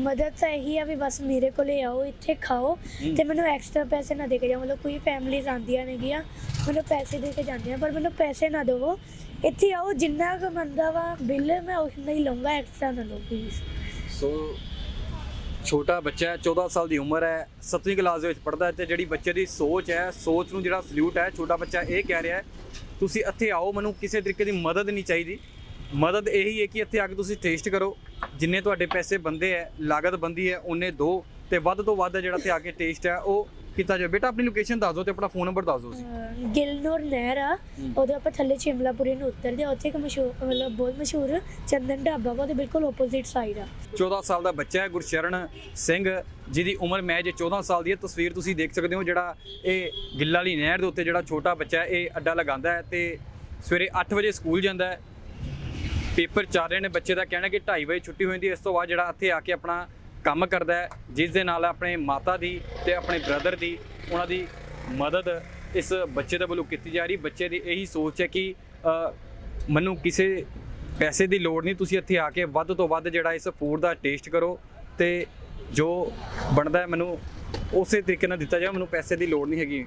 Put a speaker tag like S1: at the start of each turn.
S1: ਮਦਦ ਤਾਂ ਇਹੀ ਆ ਵੀ ਬਸ ਮੇਰੇ ਕੋਲੇ ਆਓ ਇੱਥੇ ਖਾਓ। ਤੇ ਮੈਨੂੰ ਐਕਸਟਰਾ ਪੈਸੇ ਨਾ ਦੇ ਕੇ ਜਾਓ। ਮਤਲਬ ਕੋਈ ਫੈਮਲੀਜ਼ ਆਉਂਦੀਆਂ ਨੇਗੀਆਂ ਮੈਨੂੰ ਪੈਸੇ ਦੇ ਕੇ ਜਾਂਦੀਆਂ ਪਰ ਮੈਨੂੰ ਪੈਸੇ ਨਾ ਦਿਓ ਇੱਥੇ ਆਓ ਜਿੰਨਾ ਕੁ ਬੰਦਾ ਵਾ ਬਿੱਲ ਮੈਂ ਉਨਾ ਹੀ ਲਵਾਂਗਾ ਐਕਸਟਰਾ ਨਾ ਲਓ ਪਲੀਜ਼
S2: ਸੋ ਛੋਟਾ ਬੱਚਾ ਹੈ 14 ਸਾਲ ਦੀ ਉਮਰ ਹੈ 7ਵੀਂ ਕਲਾਸ ਦੇ ਵਿੱਚ ਪੜ੍ਹਦਾ ਹੈ ਤੇ ਜਿਹੜੀ ਬੱਚੇ ਦੀ ਸੋਚ ਹੈ ਸੋਚ ਨੂੰ ਜਿਹੜਾ ਸਲੂਟ ਹੈ ਛੋਟਾ ਬੱਚਾ ਇਹ ਕਹਿ ਰਿਹਾ ਹੈ ਤੁਸੀਂ ਇੱਥੇ ਆਓ ਮੈਨੂੰ ਕਿਸੇ ਤਰੀਕੇ ਦੀ ਮਦਦ ਨਹੀਂ ਚਾਹੀਦੀ। ਮਦਦ ਇਹੀ ਹੈ ਕਿ ਇੱਥੇ ਆ ਕੇ ਤੁਸੀਂ ਟੇਸਟ ਕਰੋ। ਜਿੰਨੇ ਤੁਹਾਡੇ ਪੈਸੇ ਬੰਦੇ ਹੈ ਲਾਗਤ ਬੰਦੀ ਹੈ ਉਹਨੇ ਦੋ ਤੇ ਵੱਧ ਤੋਂ ਵੱਧ ਜਿਹੜਾ ਇੱਥੇ ਆ ਕੇ ਟੇਸਟ ਹੈ ਉਹ ਕੀਤਾ ਜਾਵੇ। ਬੇਟਾ ਆਪਣੀ ਲੋਕੇਸ਼ਨ ਦੱਸ ਦਿਓ ਤੇ ਆਪਣਾ ਫੋਨ ਨੰਬਰ ਦੱਸ ਦਿਓ ਤੁਸੀਂ।
S1: ਗਿਲਨੌਰ ਨਹਿਰ ਆ। ਉਹਦੇ ਆਪਾਂ ਥੱਲੇ ਸ਼ਿਮਲਾਪੁਰੀ ਨੂੰ ਉਤਰਦੇ ਆ ਉੱਥੇ ਇੱਕ ਮਸ਼ਹੂਰ ਮਤਲਬ ਬਹੁਤ ਮਸ਼ਹੂਰ ਚੰਦਨ ਢਾਬਾ ਵਾ ਉਹਦੇ ਬਿਲਕੁਲ ਆਪੋਜ਼ਿਟ ਸਾਈਡ ਆ।
S2: 14 ਸਾਲ ਦਾ ਬੱਚਾ ਹੈ ਗੁਰਸ਼ਰਨ ਸਿੰਘ ਜਿਹਦੀ ਉਮਰ ਮਹਿਜ 14 ਸਾਲ ਦੀ ਹੈ ਤਸਵੀਰ ਤੁਸੀਂ ਦੇਖ ਸਕਦੇ ਹੋ ਜਿਹੜਾ ਇਹ ਗਿੱਲਾ ਵਾਲੀ ਨਹਿਰ ਦੇ ਉੱਤੇ ਜਿਹੜਾ ਛੋਟਾ ਬੱਚਾ ਹੈ ਇਹ ਅੱਡਾ ਲਗਾਉਂਦਾ ਹੈ ਤੇ ਸਵੇਰੇ 8 ਵਜੇ ਸਕੂਲ ਜਾਂਦਾ ਹੈ। ਪੇਪਰ ਚੱਲ ਰਹੇ ਨੇ, ਬੱਚੇ ਦਾ ਕਹਿਣਾ ਕਿ 2:30 ਵਜੇ ਛੁੱਟੀ ਹੋ ਜਾਂਦੀ ਹੈ। ਇਸ ਤੋਂ ਬਾਅਦ ਜਿਹੜਾ ਇੱਥੇ ਆ ਕੇ ਆਪਣਾ ਕੰਮ ਕਰਦਾ ਹੈ, ਜਿਸ ਦੇ ਨਾਲ ਆਪਣੇ ਮਾਤਾ ਦੀ ਤੇ ਆਪਣੇ ਬ੍ਰਦਰ ਦੀ ਉਹਨਾਂ ਦੀ ਮਦਦ ਇਸ ਬੱਚੇ ਦੇ ਵੱਲੋਂ ਕੀਤੀ ਜਾ ਰਹੀ। ਬੱਚੇ ਦੀ ਇਹੀ ਸੋਚ ਹੈ ਕਿ ਮੈਨੂੰ ਕਿਸੇ ਪੈਸੇ ਦੀ ਲੋੜ ਨਹੀਂ, ਤੁਸੀਂ ਇੱਥੇ ਆ ਕੇ ਵੱਧ ਤੋਂ ਵੱਧ ਜਿਹੜਾ ਇਸ ਫੂਡ ਦਾ ਟੇਸਟ ਕਰੋ ਤੇ ਜੋ ਬਣਦਾ ਹੈ ਮੈਨੂੰ ਉਸੇ ਤਰੀਕੇ ਨਾਲ ਦਿੱਤਾ ਜਾਵੇ, ਮੈਨੂੰ ਪੈਸੇ ਦੀ ਲੋੜ ਨਹੀਂ ਹੈਗੀ।